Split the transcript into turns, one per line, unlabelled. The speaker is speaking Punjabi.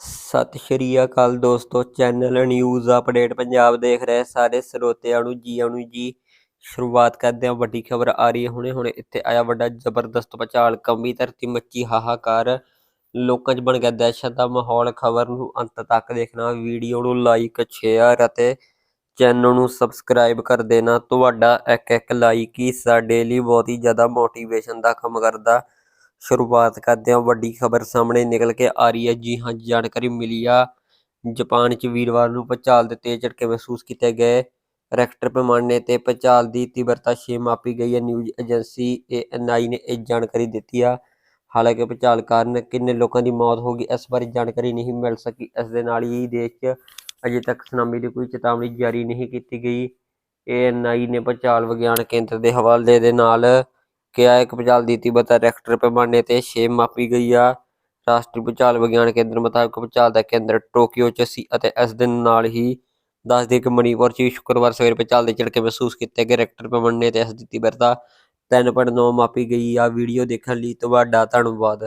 ਸਤਿ ਸ਼੍ਰੀ ਅਕਾਲ ਦੋਸਤੋ, ਚੈਨਲ ਨਿਊਜ਼ ਅਪਡੇਟ ਪੰਜਾਬ ਦੇਖ ਰਹੇ ਸਾਰੇ ਸਰੋਤਿਆਂ ਨੂੰ ਜੀ ਆਇਆਂ ਜੀ। ਸ਼ੁਰੂਆਤ ਕਰਦੇ ਹਾਂ, ਵੱਡੀ ਖਬਰ ਆ ਰਹੀ ਹੈ ਹੁਣੇ ਹੁਣੇ, ਇੱਥੇ ਆਇਆ ਵੱਡਾ ਜ਼ਬਰਦਸਤ ਭਚਾਲ ਕੰਬੀ ਧਰਤੀ ਮੱਚੀ ਹਾਹਾਕਾਰ। ਲੋਕਾਂ 'ਚ ਬਣ ਗਿਆ ਦਹਿਸ਼ਤ ਦਾ ਮਾਹੌਲ, ਖਬਰ ਨੂੰ ਅੰਤ ਤੱਕ ਦੇਖਣਾ, ਵੀਡੀਓ ਨੂੰ ਲਾਈਕ ਸ਼ੇਅਰ ਅਤੇ ਚੈਨਲ ਨੂੰ ਸਬਸਕ੍ਰਾਈਬ ਕਰ ਦੇਣਾ। ਤੁਹਾਡਾ ਇੱਕ ਇੱਕ ਲਾਈਕ ਹੀ ਸਾਡੇ ਲਈ ਬਹੁਤ ਹੀ ਜ਼ਿਆਦਾ ਮੋਟੀਵੇਸ਼ਨ ਦਾ ਕੰਮ ਕਰਦਾ। ਸ਼ੁਰੂਆਤ ਕਰਦੇ ਹਾਂ। ਵੱਡੀ ਖਬਰ ਸਾਹਮਣੇ ਨਿਕਲ ਕੇ ਆ ਰਹੀ ਹੈ। ਜੀ ਹਾਂ ਜਾਣਕਾਰੀ ਮਿਲੀ ਆ। ਜਾਪਾਨ 'ਚ ਵੀਰਵਾਰ ਨੂੰ ਭੂਚਾਲ ਦੇ ਤੇਜ਼ ਝਟਕੇ ਮਹਿਸੂਸ ਕੀਤੇ ਗਏ। ਰੈਕਟਰ ਪੈਮਾਨੇ ਤੇ ਭੂਚਾਲ ਦੀ ਤੀਬਰਤਾ 6 ਮਾਪੀ ਗਈ ਹੈ। ਨਿਊਜ਼ ਏਜੰਸੀ ਏਐਨਆਈ ਨੇ ਇਹ ਜਾਣਕਾਰੀ ਦਿੱਤੀ ਆ। ਹਾਲਾਂਕਿ ਭੂਚਾਲ ਕਾਰਨ ਕਿੰਨੇ ਲੋਕਾਂ ਦੀ ਮੌਤ ਹੋ ਗਈ, ਇਸ ਬਾਰੇ ਜਾਣਕਾਰੀ ਨਹੀਂ ਮਿਲ ਸਕੀ। ਇਸ ਦੇ ਨਾਲ ਹੀ ਦੇਸ਼ 'ਚ ਅਜੇ ਤੱਕ ਸੁਨਾਮੀ ਦੀ ਕੋਈ ਚੇਤਾਵਨੀ ਜਾਰੀ ਨਹੀਂ ਕੀਤੀ ਗਈ। ਏਐਨਆਈ ਨੇ ਭੂਚਾਲ ਵਿਗਿਆਨ ਕੇਂਦਰ ਦੇ ਹਵਾਲੇ ਦੇ ਨਾਲ ਕਿਹਾ, ਇੱਕ ਭੂਚਾਲ ਦੀ ਤੀਬਰਤਾ ਰੈਕਟਰ ਪੈਮਾਨੇ ਤੇ 6 ਮਾਪੀ ਗਈ ਆ। ਰਾਸ਼ਟਰੀ ਭੂਚਾਲ ਵਿਗਿਆਨ ਕੇਂਦਰ ਮੁਤਾਬਕ ਭੂਚਾਲ ਦਾ ਕੇਂਦਰ ਟੋਕੀਓ 'ਚ ਸੀ ਅਤੇ ਇਸ ਦੇ ਨਾਲ ਹੀ ਦੱਸਦੇ ਕਿ ਮਣੀਪੁਰ 'ਚ ਵੀ ਸ਼ੁੱਕਰਵਾਰ ਸਵੇਰੇ ਭੂਚਾਲ ਦੇ ਝਟਕੇ ਮਹਿਸੂਸ ਕੀਤੇ ਗਏ। ਰੈਕਟਰ ਪੈਮਾਨੇ ਤੇ ਇਸ ਦੀ ਤੀਬਰਤਾ 3.9 ਮਾਪੀ ਗਈ ਆ। ਵੀਡੀਓ ਦੇਖਣ ਲਈ ਤੁਹਾਡਾ ਧੰਨਵਾਦ।